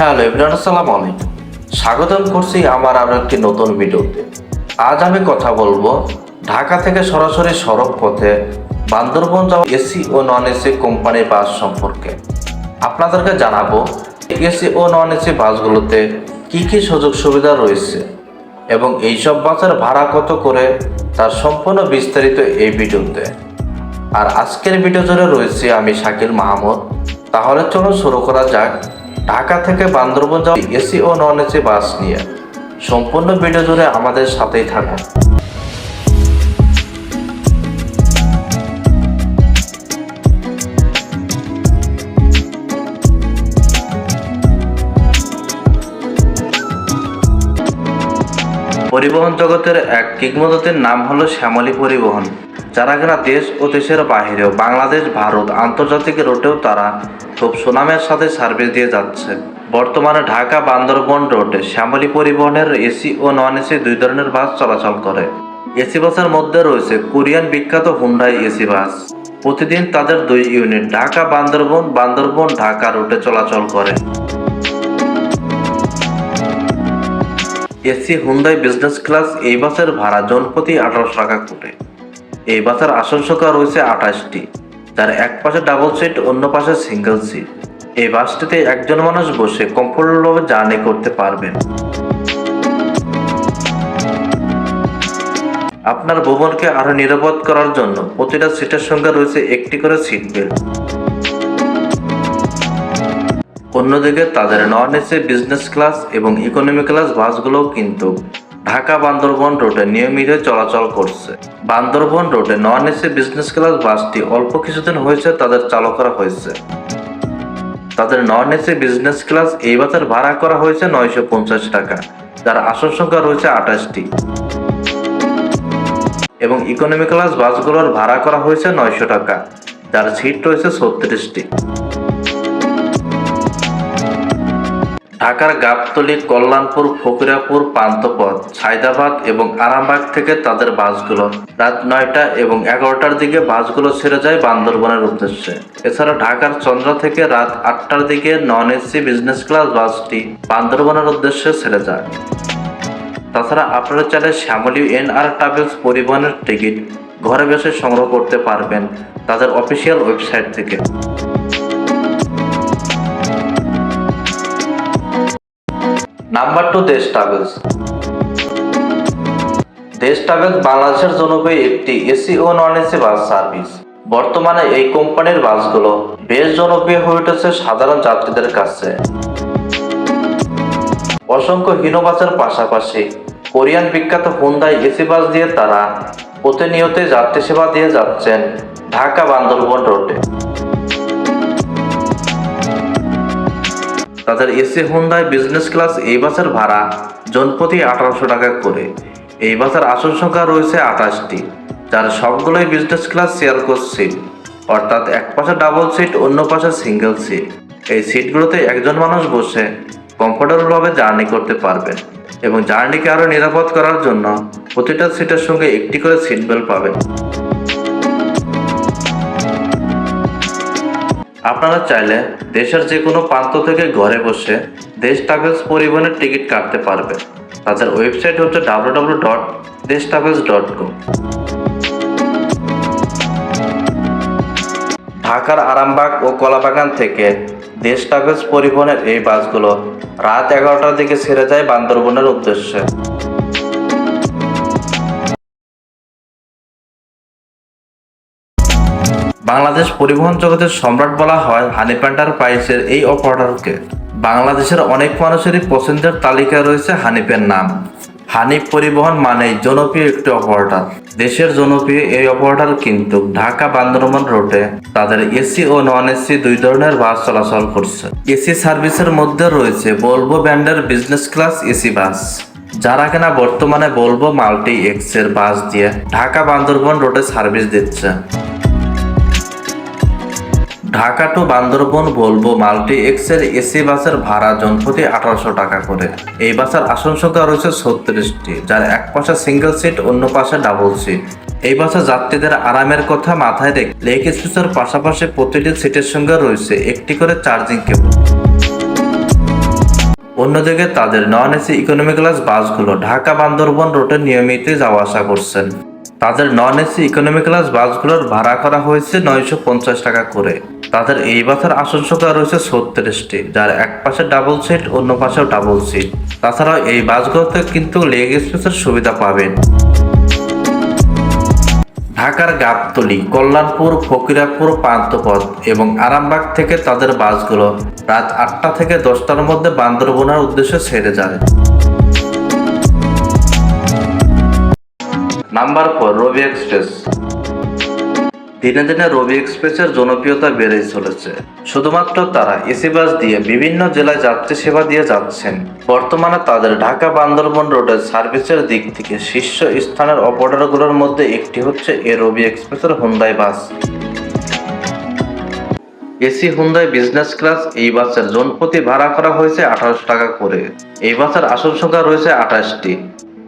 Hello everyone, আসসালামু আলাইকুম। স্বাগতম করছি আমার আরও একটি নতুন ভিডিওতে। আজ আমি কথা বলব ঢাকা থেকে সরাসরি সড়ক পথে বান্দরবন যাওয়া এসি ও নন এসি কোম্পানির বাস সম্পর্কে। আপনাদেরকে জানাব এসি ও নন এসি বাসগুলোতে কি কি সুযোগ সুবিধা রয়েছে এবং এইসব বাসের ভাড়া কত করে তার সম্পূর্ণ বিস্তারিত এই ভিডিওতে। আর আজকের ভিডিও জুড়ে রয়েছে আমি শাকিল মাহমুদ। তাহলে চলো শুরু করা যাক। ঢাকা থেকে বান্দরবন যাওয়া এসি ও নন এসি বাস নিয়ে। সম্পূর্ণ ভিডিও জুড়ে আমাদের সাথেই থাকুন। পরিবহন জগতের এক কিংবদন্তির নাম হলো শ্যামলী পরিবহন। যারা কিনা দেশ ও দেশের বাহিরেও বাংলাদেশ, ভারত, আন্তর্জাতিক রুটেও তারা খুব সুনামের সাথে সার্ভিস দিয়ে যাচ্ছে। বর্তমানে ঢাকা বান্দরবন রোডে শ্যামলী পরিবহনের এসি ও নন এসি দুই ধরনের বাস চলাচল করে। এসি বাসের মধ্যে রয়েছে কোরিয়ান বিখ্যাত হুন্ডাই এসি বাস। প্রতিদিন তাদের দুই ইউনিট ঢাকা বান্দরবন বান্দরবন ঢাকা রুটে চলাচল করে। এসি হুন্ডাই বিজনেস ক্লাস এই বাসের ভাড়া জনপ্রতি আঠারোশো টাকা কোটে। এই বাসের আসন সংখ্যা রয়েছে আঠাশটি। যার এক পাশে ডাবল সিট অন্য পাশে সিঙ্গেল সিট এই বাসটিতে একজন মানুষ বসে কমফোর্টেবলভাবে জার্নি করতে পারবেন। আপনার ভবনকে আরও নিরাপদ করার জন্য প্রতিটা সিটের সঙ্গে রয়েছে একটি করে সিট বেল্ট অন্যদিকে তাদের নন এসি বিজনেস ক্লাস এবং ইকোনমি ক্লাস বাসগুলোও কিন্তু ঢাকা বান্দরবন রোডে নিয়মিত চলাচল করছে। বান্দরবন রোডে নন এসি বিজনেস ক্লাস বাসটি অল্প কিছুদিন হয়েছে তাদের চালু করা হয়েছে। তাদের নন এসি বিজনেস ক্লাস এই বাসের ভাড়া করা হয়েছে নয়শো পঞ্চাশ টাকা, যার আসন সংখ্যা রয়েছে আঠাশটি। এবং ইকোনমি ক্লাস বাসগুলোর ভাড়া করা হয়েছে নয়শো টাকা, যার সিট রয়েছে ছত্রিশটি। ঢাকার গাবতলী, কল্যাণপুর, ফকিরাপুর, পান্থপথ, সায়দাবাদ এবং আরামবাগ থেকে তাদের বাসগুলো। রাত নয়টা এবং এগারোটার দিকে বাসগুলো ছেড়ে যায় বান্দরবনের উদ্দেশ্যে। এছাড়া ঢাকার চন্দ্রা থেকে রাত আটটার দিকে নন এসি বিজনেস ক্লাস বাসটি বান্দরবনের উদ্দেশ্যে ছেড়ে যায়। তাছাড়া আপনারা চাইলে শ্যামলী এন আর ট্রাভেলস পরিবহনের টিকিট ঘরে বসে সংগ্রহ করতে পারবেন তাদের অফিসিয়াল ওয়েবসাইট থেকে। Number two Desh travels Desh travels বাংলাদেশের জনপ্রিয় একটি এসি ও নন এসি বাস সার্ভিস বর্তমানে এই কোম্পানির বাসগুলো বেশ জনপ্রিয় হয়ে উঠেছে সাধারণ যাত্রীদের কাছে। অসংখ্য হিনো বাসের পাশাপাশি কোরিয়ান বিখ্যাত হুন্দাই এসি বাস দিয়ে তারা প্রতিনিয়তই যাত্রী সেবা দিয়ে যাচ্ছেন ঢাকা বান্দরবন রোডে তাদের এসি হুন্দাই বিজনেস ক্লাস এই বাসের ভাড়া জনপ্রতি আঠারোশো টাকা করে। এই বাসের আসন সংখ্যা রয়েছে আঠাশটি, যার সবগুলোই বিজনেস ক্লাস শেয়ার করছে অর্থাৎ এক পাশে ডাবল সিট অন্য পাশে সিঙ্গেল সিট এই সিটগুলোতে একজন মানুষ বসে কমফোর্টেবলভাবে জার্নি করতে পারবেন এবং জার্নিকে আরও নিরাপদ করার জন্য প্রতিটা সিটের সঙ্গে একটি করে সিট বেল্ট পাবেন আপনারা চাইলে দেশের যে কোনো প্রান্ত থেকে ঘরে বসে দেশ ট্রাভেলস পরিবহনের টিকিট কাটতে পারবে। তাদের ওয়েবসাইট হচ্ছে ডাব্লু ডাব্লু ডট ডট ঢাকার আরামবাগ ও কলাবাগান থেকে দেশ ট্রাভেলস পরিবহনের এই বাসগুলো রাত এগারোটার দিকে ছেড়ে যায় বান্দরবনের উদ্দেশ্যে। বাংলাদেশ পরিবহন জগতের সম্রাট বলা হয় হানিফ এন্টারপ্রাইজের এই অপারেটরকে। বাংলাদেশের অনেক মানুষেরই পছন্দের তালিকায় রয়েছে হানিফের নাম। হানিফ পরিবহন মানেই জনপ্রিয় একটি অপারেটর। দেশের জনপ্রিয় এই অপারেটর কিন্তু ঢাকা বান্দরবান রোডে তাদের এসি ও নন এসি দুই ধরনের বাস চলাচল করছে। এসি সার্ভিসের মধ্যে রয়েছে বলব ব্যান্ডের বিজনেস ক্লাস এসি বাস। যারা কিনা বর্তমানে বলব মাল্টি এক্সের বাস দিয়ে ঢাকা বান্দরবন রোডে সার্ভিস দিচ্ছে। ঢাকা টু বান্দরবন বলব মাল্টি এক্সেল এসি বাসের ভাড়া জনপ্রতি আঠারোশো টাকা করে। এই বাসের আসন সংখ্যা রয়েছে ছত্রিশটি, যার এক পাশে সিঙ্গেল সিট অন্য পাশে ডাবল সিট এই বাসে যাত্রীদের আরামের কথা মাথায় রেখে লেগ স্পেসের পাশাপাশি প্রতিটি সিটের সঙ্গে রয়েছে একটি করে চার্জিং কেবল অন্যদিকে তাদের নন এসি ইকোনমি ক্লাস বাসগুলো ঢাকা বান্দরবন রোডে নিয়মিত যাওয়া আসা করছেন। তাদের নন এসি ইকোনমি ক্লাস বাসগুলোর ভাড়া করা হয়েছে নয়শো পঞ্চাশ টাকা করে। তাদের এই বাসের আসন সংখ্যা রয়েছে ছত্রিশটি, যার এক পাশে ডাবল সিট অন্য পাশেও ডাবল সিট তাছাড়াও এই বাসগুলোতে কিন্তু লেগ স্পেসের সুবিধা পাবেন। ঢাকার গাবতলী, কল্যাণপুর, ফকিরাপুর, পান্থপথ এবং আরামবাগ থেকে তাদের বাসগুলো রাত আটটা থেকে দশটার মধ্যে বান্দরবনের উদ্দেশ্যে ছেড়ে যায় নাম্বার ফোর, রবি এক্সপ্রেস। দিনে দিনে রবি এক্সপ্রেসের জনপ্রিয়তা বেড়েই চলেছে। শুধুমাত্র তারা এসি বাস দিয়ে বিভিন্ন জেলায় যাত্রী সেবা দিয়ে যাচ্ছেন। বর্তমানে তাদের ঢাকা বান্দরবন রোডের সার্ভিসের দিক থেকে শীর্ষ স্থানের অপারেটরগুলোর মধ্যে একটি হচ্ছে এ রবি এক্সপ্রেসের Hyundai bus. AC Hyundai business class এই বাসের জনপ্রতি ভাড়া করা হয়েছে আঠারোশো টাকা করে। এই বাসের আসন সংখ্যা রয়েছে আঠাশটি।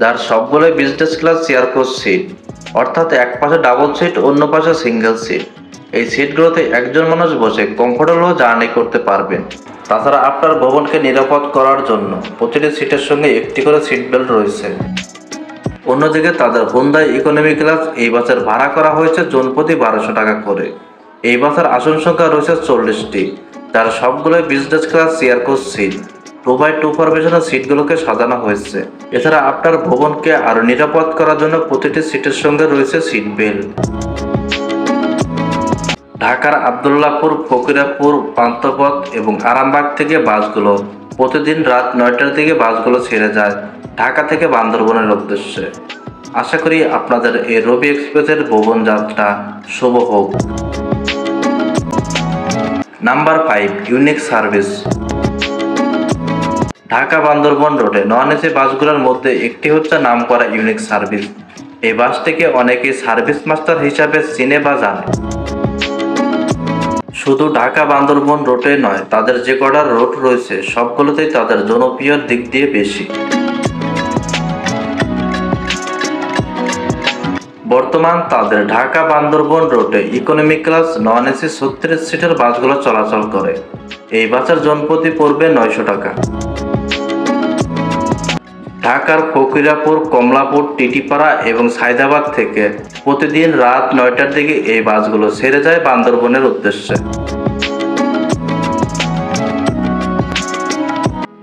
যার সবগুলোই business class chair coach seat অর্থাৎ এক পাশে ডাবল সিট অন্য পাশে সিঙ্গেল সিট এই সিটগুলোতে একজন মানুষ বসে কমফোর্টেবল জার্নি করতে পারবেন তাছাড়া আপনার ভবনকে নিরাপদ করার জন্য প্রতিটি সিটের সঙ্গে একটি করে সিট বেল্ট রয়েছে। অন্যদিকে তাদের হুন্দাই ইকোনমি ক্লাস এই বাসের ভাড়া করা হয়েছে জন প্রতি বারোশো টাকা করে। এই বাসের আসন সংখ্যা রয়েছে চল্লিশটি, যার সবগুলোই business class chair coach seat by two ফরমেশনের সিটগুলোকে সাজানো হয়েছে। এছাড়া আপনার ভবনকে আরও নিরাপদ করার জন্য প্রতিটি সিটের সঙ্গে রয়েছে সিট বেল্ট ঢাকার আবদুল্লাপুর ফকিরাপুর পান্থপথ এবং আরামবাগ থেকে বাসগুলো। প্রতিদিন রাত নয়টার দিকে বাসগুলো ছেড়ে যায়। ঢাকা থেকে বান্দরবনের উদ্দেশ্যে। আশা করি আপনাদের এই রবি এক্সপ্রেসের ভবন যাত্রা শুভ হোক। Number five unique service Dhaka Bandarban রোডে নন এসি বাসগুলোর মধ্যে একটি হচ্ছে নামকরা ইউনিক সার্ভিস। এই বাসটিকে অনেকে সার্ভিস মাস্টার হিসাবে চিনে বা জানে। শুধু ঢাকা বান্দরবন রোডে নয়, তাদের যে কটা রোড রয়েছে, সবগুলোতেই তাদের জনপ্রিয় দিক দিয়ে বেশি। বর্তমান তাদের ঢাকা বান্দরবন রোডে ইকোনমি ক্লাস নন এসি ছত্রিশ সিটের বাসগুলো চলাচল করে। এই বাসের জনপ্রতি পড়বে নয়শো টাকা। ঢাকার ফকিরাপুর কমলাপুর, টিটিপাড়া এবং সায়দাবাদ থেকে প্রতিদিন রাত নয়টার দিকে এই বাসগুলো ছেড়ে যায় বান্দরবনের উদ্দেশ্যে।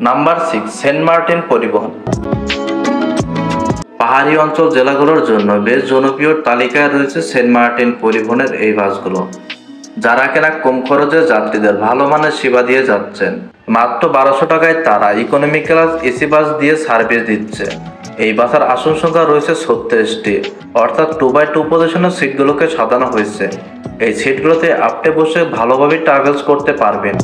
নাম্বার সিক্স সেন্ট মার্টিন পরিবহন। পাহাড়ি অঞ্চল জেলাগুলোর জন্য বেশ জনপ্রিয় তালিকায় রয়েছে সেন্ট মার্টিন পরিবহনের এই বাসগুলো। যারা কিনা কম খরচে যাত্রীদের ভালো মানের সেবা দিয়ে যাচ্ছেন। মাত্র বারোশো টাকায় তারা ইকোনমি ক্লাস এসি বাস দিয়ে সার্ভিস দিচ্ছে। এই বাসের আসন সংখ্যা রয়েছে ছত্রিশটি। অর্থাৎ টু বাই টু পজিশনের সিটগুলোকে সাজানো হয়েছে। এই সিটগুলোতে আপনি বসে ভালোভাবে ট্রাভেলস করতে পারবেন।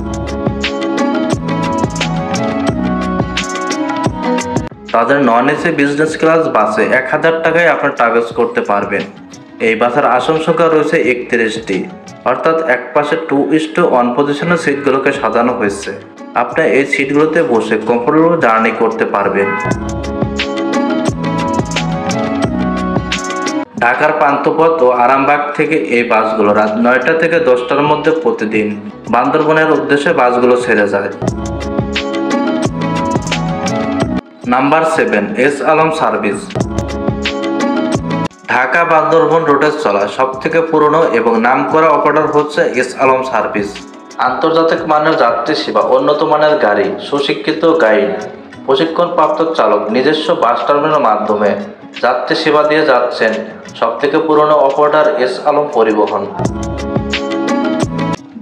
তাদের নন এসি বিজনেস ক্লাস বাসে এক হাজার টাকায় আপনার ট্রাভেলস করতে পারবেন। এই বাসের আসন সংখ্যা রয়েছে একত্রিশটি। অর্থাৎ এক পাশে টু ইস টু ওয়ান পজিশনের সিটগুলোকে সাজানো হয়েছে। আপনি এই সিটগুলোতে বসে কমফোর্টেবল জার্নি করতে পারবেন। ঢাকার পান্থপথ ও আরামবাগ থেকে এই বাসগুলো রাত নয়টা থেকে দশটার মধ্যে প্রতিদিন বান্দরবনের উদ্দেশ্যে বাসগুলো ছেড়ে যায়। Number seven S Alam service Dhaka Bandarban রোডে চলা সব থেকে পুরনো এবং নামকরা অপারেটর হচ্ছে এস আলম সার্ভিস। আন্তর্জাতিক মানের যাত্রী সেবা, উন্নত মানের গাড়ি, সুশিক্ষিত গাইড, প্রশিক্ষণপ্রাপ্ত চালক, নিজস্ব বাস টার্মিনাল মাধ্যমে যাত্রী সেবা দিয়ে যাচ্ছেন সব থেকে পুরনো অপারেটর এস আলম পরিবহন।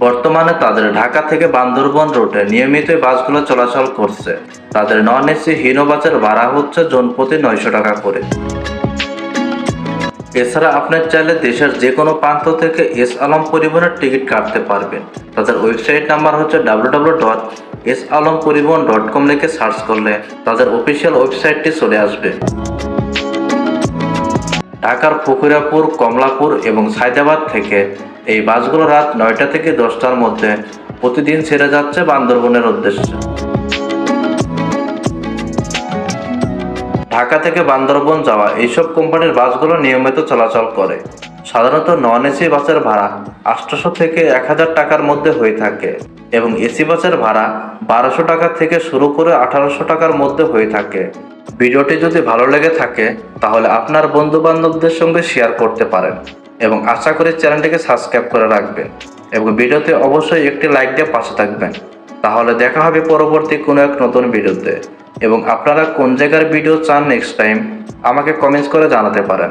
বর্তমানে তাদের ঢাকা থেকে বান্দরবন রুটে নিয়মিত বাসগুলো চলাচল করছে। তাদের নন এসি হিনো বাসের ভাড়া হচ্ছে জনপ্রতি নয়শো টাকা করে। এছাড়া আপনার চাইলে দেশের যে কোনো প্রান্ত থেকে এস আলম পরিবহনের টিকিট কাটতে পারবেন। তাদের ওয়েবসাইট নাম্বার হচ্ছে W W dot S Alam Paribahan dot com লিখে সার্চ করলে তাদের অফিসিয়াল ওয়েবসাইটটি চলে আসবে। ঢাকার ফকিরাপুর কমলাপুর এবং সায়দাবাদ থেকে এই বাসগুলো রাত নয়টা থেকে দশটার মধ্যে প্রতিদিন ছেড়ে যাচ্ছে বান্দরবনের উদ্দেশ্যে। ঢাকা থেকে বান্দরবন যাওয়া এইসব কোম্পানির বাসগুলো নিয়মিত চলাচল করে। সাধারণত নন এসি বাসের ভাড়া আটশোশো থেকে এক হাজার টাকার মধ্যে হয়ে থাকে এবং এসি বাসের ভাড়া বারোশো টাকা থেকে শুরু করে আঠারোশো টাকার মধ্যে হয়ে থাকে। ভিডিওটি যদি ভালো লেগে থাকে, তাহলে আপনার বন্ধু বান্ধবদের সঙ্গে শেয়ার করতে পারেন এবং আশা করি চ্যানেলটিকে সাবস্ক্রাইব করে রাখবেন এবং ভিডিওতে অবশ্যই একটি লাইক দিয়ে পাশে থাকবেন। তাহলে দেখা হবে পরবর্তী কোনো এক নতুন ভিডিওতে। এবং আপনারা কোন জায়গার ভিডিও চান নেক্সট টাইম আমাকে কমেন্টস করে জানাতে পারেন।